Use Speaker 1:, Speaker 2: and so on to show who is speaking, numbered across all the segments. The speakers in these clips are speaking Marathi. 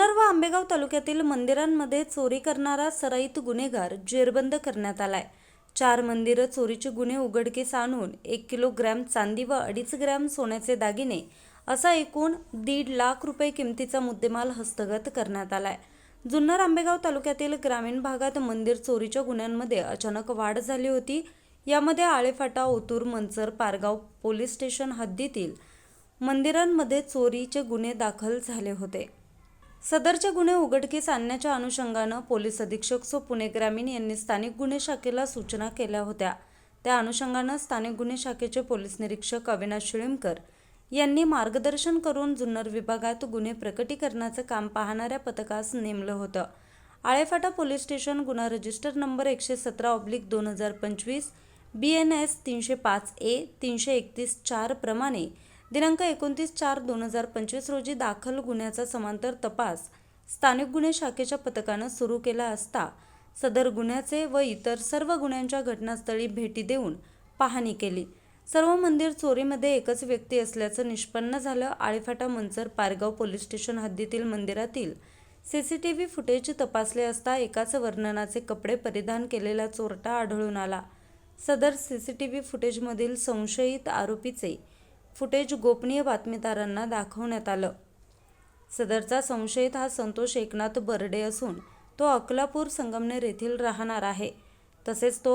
Speaker 1: आंबेगाव तालुक्यातील मंदिरांमध्ये चोरी करणारा सराईत गुन्हेगार जेरबंद करण्यात आलाय. चार मंदिरं चोरीचे गुन्हे उघडकीस आणून एक किलो ग्रॅम चांदी व अडीच ग्रॅम सोन्याचे दागिने असा एकूण दीड लाख रुपये किमतीचा मुद्देमाल हस्तगत करण्यात आलाय. जुन्नर आंबेगाव तालुक्यातील ग्रामीण भागात मंदिर चोरीच्या गुन्ह्यांमध्ये अचानक वाढ झाली होती. यामध्ये आळेफाटा ओतूर मंचर पारगाव पोलीस स्टेशन हद्दीतील मंदिरांमध्ये चोरीचे गुन्हे दाखल झाले होते. सदरचे गुन्हे उघडकीस आणण्याच्या अनुषंगानं पोलीस अधीक्षक सो पुणे ग्रामीण यांनी स्थानिक गुन्हे शाखेला सूचना केल्या होत्या. त्या अनुषंगानं स्थानिक गुन्हे शाखेचे पोलीस निरीक्षक अविनाश शिळीमकर यांनी मार्गदर्शन करून जुन्नर विभागात गुन्हे प्रकटीकरणाचं काम पाहणाऱ्या पथकास नेमलं होतं. आळेफाटा पोलीस स्टेशन गुन्हा रजिस्टर नंबर एकशे सतरा ऑब्लिक दोन हजार पंचवीस बी एन एस तीनशे पाच ए तीनशे एकतीस चार प्रमाणे दिनांक एकोणतीस चार दोन हजार पंचवीस रोजी दाखल गुन्ह्याचा समांतर तपास स्थानिक गुन्हे शाखेच्या पथकानं सुरू केला असता सदर गुन्ह्याचे व इतर सर्व गुन्ह्यांच्या घटनास्थळी भेटी देऊन पाहणी केली. सर्व मंदिर चोरीमध्ये एकच व्यक्ती असल्याचं निष्पन्न झालं. आळेफाटा मंचर पारगाव पोलीस स्टेशन हद्दीतील मंदिरातील C C T V footage तपासले असता एकाच वर्णनाचे कपडे परिधान केलेला चोरटा आढळून आला. सदर सी सी टी व्ही फुटेजमधील संशयित आरोपीचे फुटेज गोपनीय बातमीदारांना दाखवण्यात आलं. सदरचा संशयित हा संतोष एकनाथ बर्डे असून तो अकलापूर संगमनेर येथील राहणार आहे. तसेच तो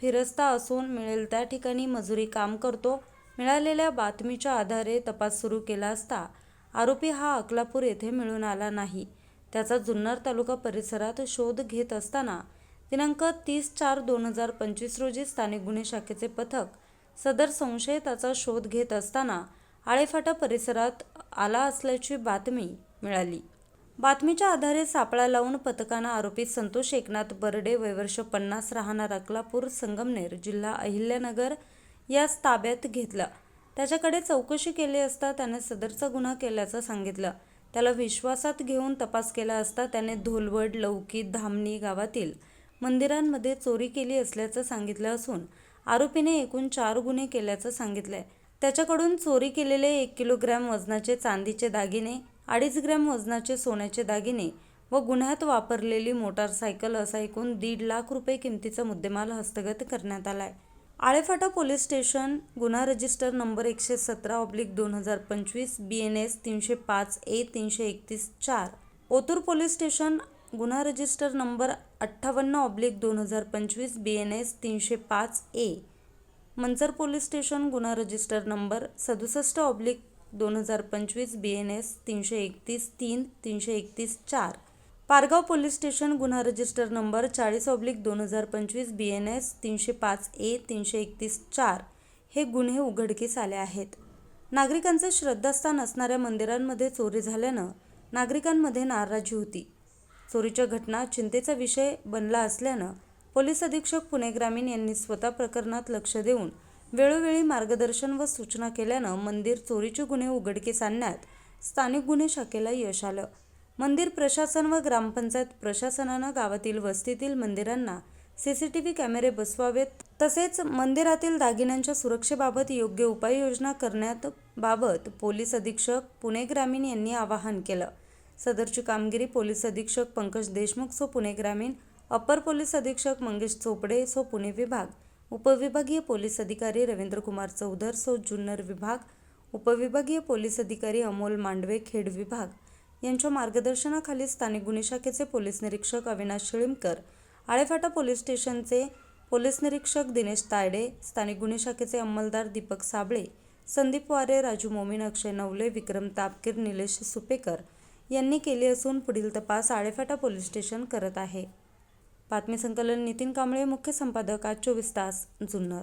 Speaker 1: फिरस्ता असून मिळेल त्या ठिकाणी मजुरी काम करतो मिळालेल्या बातमीच्या आधारे तपास सुरू केला असता आरोपी हा अकलापूर येथे मिळून आला नाही. त्याचा जुन्नर तालुका परिसरात शोध घेत असताना दिनांक तीस चार दोन हजार पंचवीस रोजी स्थानिक गुन्हे शाखेचे पथक सदर संशयिताचा शोध घेत असताना आळेफाटा परिसरात आला असल्याची बातमी मिळाली. बातमीच्या आधारे सापळा लावून पथकानं आरोपी संतोष एकनाथ बर्डे वयवर्ष पन्नास राहणार अकलापूर संगमनेर जिल्हा अहिल्यानगर यास ताब्यात घेतलं. त्याच्याकडे चौकशी केली असता त्याने सदरचा गुन्हा केल्याचं सांगितलं. त्याला विश्वासात घेऊन तपास केला असता त्याने धोलवड लौकी धामणी गावातील मंदिरांमध्ये चोरी केली असल्याचं सांगितलं असून आरोपीने एकूण चार गुन्हे केल्याचं सांगितलंय. त्याच्याकडून चोरी केलेले एक किलोग्रॅम वजनाचे चांदीचे दागिने अडीच ग्रॅम वजनाचे सोन्याचे दागिने व गुन्ह्यात वापरलेली मोटारसायकल असा एकूण दीड लाख रुपये किमतीचा मुद्देमाल हस्तगत करण्यात आलाय. आळेफाटा पोलीस स्टेशन गुन्हा रजिस्टर नंबर एकशे सतरा ऑब्लिक दोन हजार पंचवीस बी एन एस तीनशे पाच ए तीनशे एकतीस चार ओतूर पोलीस स्टेशन गुन्हा रजिस्टर नंबर अठ्ठावन्न ऑब्लिक दोन हजार पंचवीस बी एन एस तीनशे पाच ए मंचर पोलीस स्टेशन गुन्हा रजिस्टर नंबर सदुसष्ट ऑब्लिक दोन हजार पंचवीस बी एन एस तीनशे एकतीस तीन तीनशे एकतीस चार. पारगाव पोलीस स्टेशन गुन्हा रजिस्टर नंबर चाळीस ऑब्लिक दोन हजार पंचवीस बी एन एस तीनशे पाच ए तीनशे एकतीस चार हे गुन्हे उघडकीस आले आहेत. नागरिकांचे श्रद्धास्थान असणाऱ्या मंदिरांमध्ये चोरी झाल्यानं नागरिकांमध्ये नाराजी होती. चोरीच्या घटना चिंतेचा विषय बनला असल्यानं पोलीस अधीक्षक पुणे ग्रामीण यांनी स्वतः प्रकरणात लक्ष देऊन वेळोवेळी मार्गदर्शन व सूचना केल्यानं मंदिर चोरीचे गुन्हे उघडकीस आणण्यात स्थानिक गुन्हे शाखेला यश आलं. मंदिर प्रशासन व ग्रामपंचायत प्रशासनानं गावातील वस्तीतील मंदिरांना सी सी टी व्ही कॅमेरे बसवावेत तसेच मंदिरातील दागिन्यांच्या सुरक्षेबाबत योग्य उपाययोजना करण्यात बाबत पोलीस अधीक्षक पुणे ग्रामीण यांनी आवाहन केलं. सदरची कामगिरी पोलीस अधीक्षक पंकज देशमुख सो पुणे ग्रामीण अप्पर पोलीस अधीक्षक मंगेश चोपडे सो पुणे विभाग उपविभागीय पोलीस अधिकारी रवींद्रकुमार चौधर सो जुन्नर विभाग उपविभागीय पोलीस अधिकारी अमोल मांडवे खेड विभाग. यांच्या मार्गदर्शनाखाली स्थानिक गुन्हे शाखेचे पोलीस निरीक्षक अविनाश शिळीमकर आळेफाटा पोलीस स्टेशनचे पोलीस निरीक्षक दिनेश तायडे स्थानिक गुन्हे शाखेचे अंमलदार दीपक साबळे संदीप वारे राजू मोमीन अक्षय नवले विक्रम तापकीर निलेश सुपेकर यांनी केली असून पुढील तपास आळेफाटा पोलीस स्टेशन करत आहे. बातमी संकलन नितीन कांबळे मुख्य संपादक आज चोवीस तास जुन्नर.